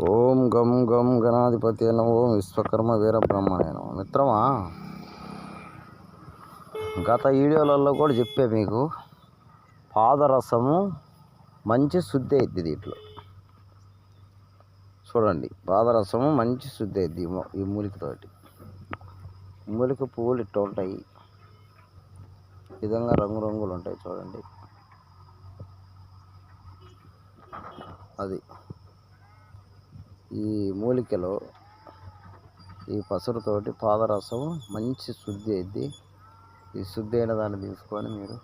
ఓం గం గం గణాధిపతి అయిన ఓం విశ్వకర్మ వీర మిత్రమా? గత వీడియోలలో కూడా చెప్పే మీకు పాదరసము మంచి శుద్ధి అవుతుంది దీంట్లో. చూడండి పాదరసము మంచి శుద్ధి అవుతుంది ఈ మూలికతోటి. మూలిక పువ్వులు ఇట్లా ఉంటాయి. ఈ విధంగా రంగురంగులు ఉంటాయి చూడండి. అది. ఈ మూలికలో ఈ పసరుతోటి పాదరసం మంచి శుద్ధి అయింది ఈ శుద్ధి అయిన దాన్ని తీసుకొని మీరు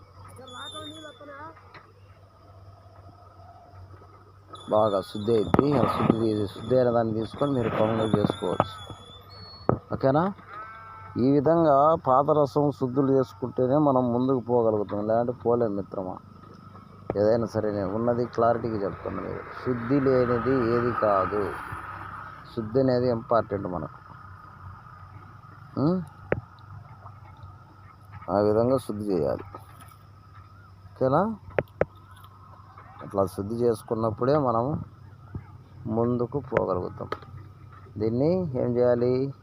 బాగా శుద్ధి అయింది ఆ శుద్ధి శుద్ధి అయిన దాన్ని తీసుకొని మీరు పనులు చేసుకోవచ్చు. ఓకేనా? ఈ విధంగా పాదరసం శుద్ధులు చేసుకుంటేనే మనం ముందుకు పోగలుగుతాం. లేదంటే పోలేం మిత్రమా? ఏదైనా సరే నేను ఉన్నది క్లారిటీగా చెప్తాను మీరు శుద్ధి లేనిది ఏది కాదు. శుద్ధి అనేది ఇంపార్టెంట్ మనకు. ఆ విధంగా శుద్ధి చేయాలి. ఓకేనా? అట్లా శుద్ధి చేసుకున్నప్పుడే మనము ముందుకు పోగలుగుతాం. దీన్ని ఏం చేయాలి?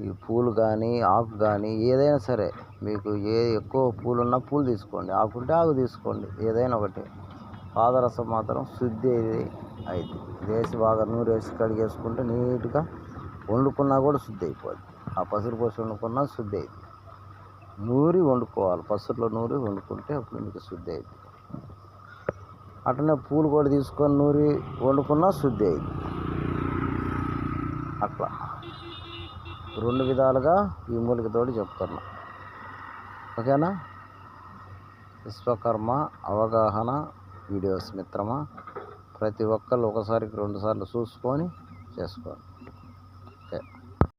ఈ పూలు కానీ ఆకు కానీ ఏదైనా సరే మీకు ఏ ఎక్కువ పూలు ఉన్నా పూలు తీసుకోండి. ఆకుంటే ఆకు తీసుకోండి. ఏదైనా ఒకటి. పాదరసం మాత్రం శుద్ధి అయింది. వేసి బాగా నూరు వేసి కడిగేసుకుంటే నీట్గా వండుకున్నా కూడా శుద్ధి అయిపోద్ది. ఆ పసురు పోసి వండుకున్నా శుద్ధి అయింది. నూరి వండుకోవాలి. పసురులో నూరి వండుకుంటే అప్పుడు మీకు శుద్ధి అయింది. అట్లనే పూలు కూడా తీసుకొని నూరి వండుకున్నా శుద్ధి అయింది. అట్లా. రెండు విధాలుగా ఈ మూలికతోటి చెప్తున్నా. ఓకేనా? విశ్వకర్మ అవగాహన వీడియోస్ మిత్రమా? ప్రతి ఒక్కళ్ళు ఒకసారికి రెండుసార్లు చూసుకొని చేసుకోండి.